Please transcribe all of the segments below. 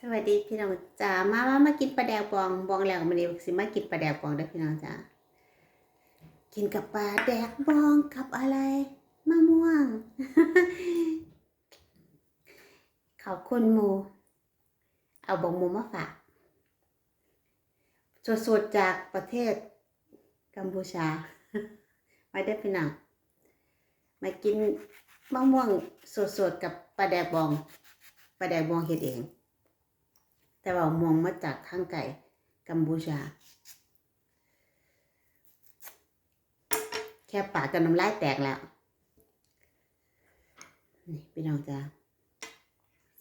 สวัสดีพี่น้องจ๋ามามามากินปลาแดกบองบองแล้วมันนี้สิมากินปลาแดกบองเด้พี่น้องจ๋ากินกับปลาแดกบองกับอะไรมะม่วง ขอบคุณหมู เอาบองหมูมาฝากสดๆจากประเทศกัมพูชามาได้พี่น้องมากินมะม่วงสดๆกับปลาแดกบองปลาแดกบองเฮ็ดเอง แต่ว่ามองมาจากข้างไก่กัมพูชา แค่ปากกับน้ำลายแตกแล้ว นี่พี่น้องจ้า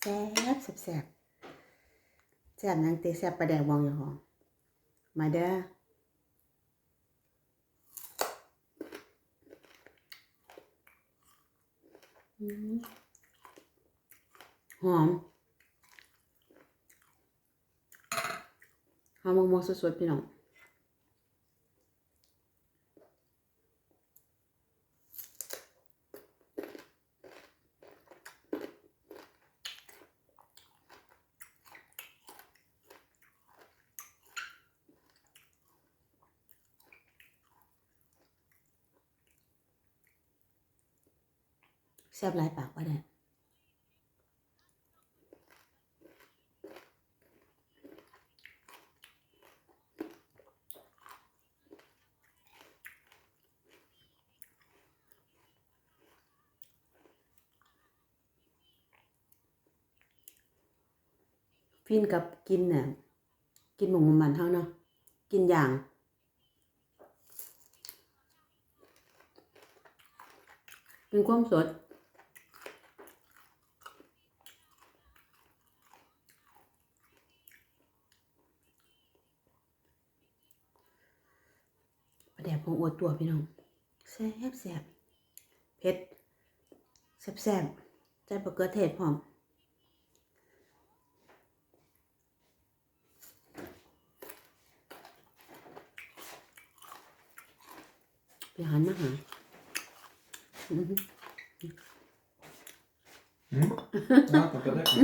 แซ่บแซ่บแซ่บแซ่บนังเตะแซ่บประแดงบองอยู่หอง มาเด้อหอม หอมมะม่วงสดๆพี่น้องแซ่บหลายปากว่าได้ ฟินกับกินเนี่ยกินหมูมันเท่าเนาะกินอย่างกินความสดประเดี๋ยวผมอวดตัวพี่น้องแซ่บแซ่บเผ็ดแซ่บแซ่บใจบะเกือเทศพร้อม ไปหันมาหา Mm. Ja, tackar, tackar.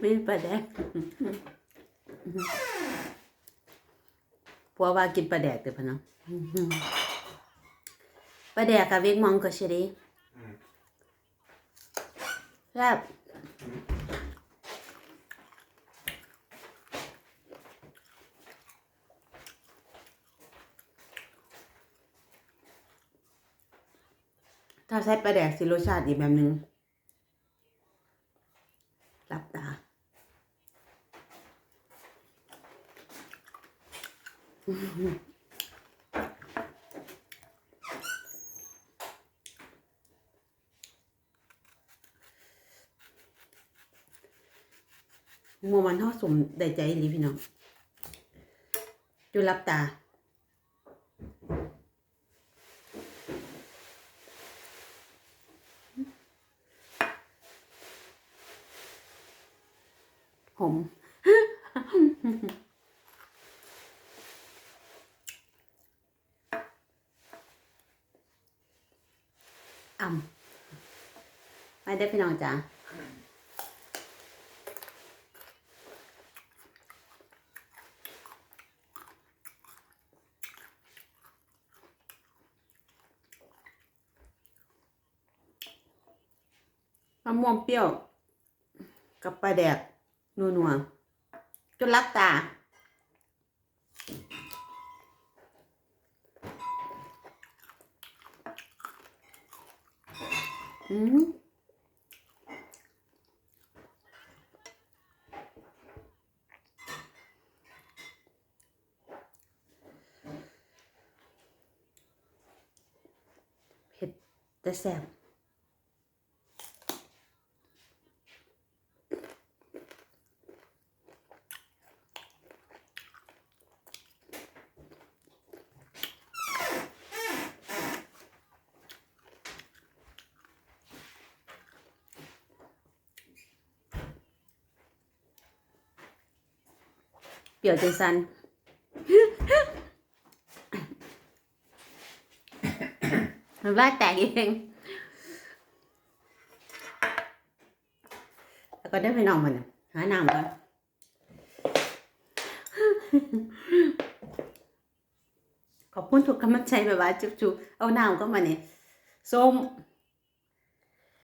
ไม่ปลาแดกพัวว่ากินปลาแดกเดี๋ยวพะเนาะปลาแดกกับเวกมองก็ชิริอืมแซ่บ ถ้าใช้ปลาแดกสิรสชาติอีกแบบหนึงหลับตามัวมันท่าสมได้ใจอีหลีพี่น้องจุรับตา ผม อ่ำไม่ได้พี่น้องจ้ามะม่วงเปรี้ยวกับปลาแดก นัวๆจนรับตา อืมเผ็ดแต่แซ่บ เปรี้ยวจนสันมันว่าแตกเองแล้วก็ได้ไปนอนมันน่ะหาน้ำก่อนขอบคุณทุกกำลังใจแบบว่าจุ๊บๆเอาน้ำก็มาเนี่ยส้ม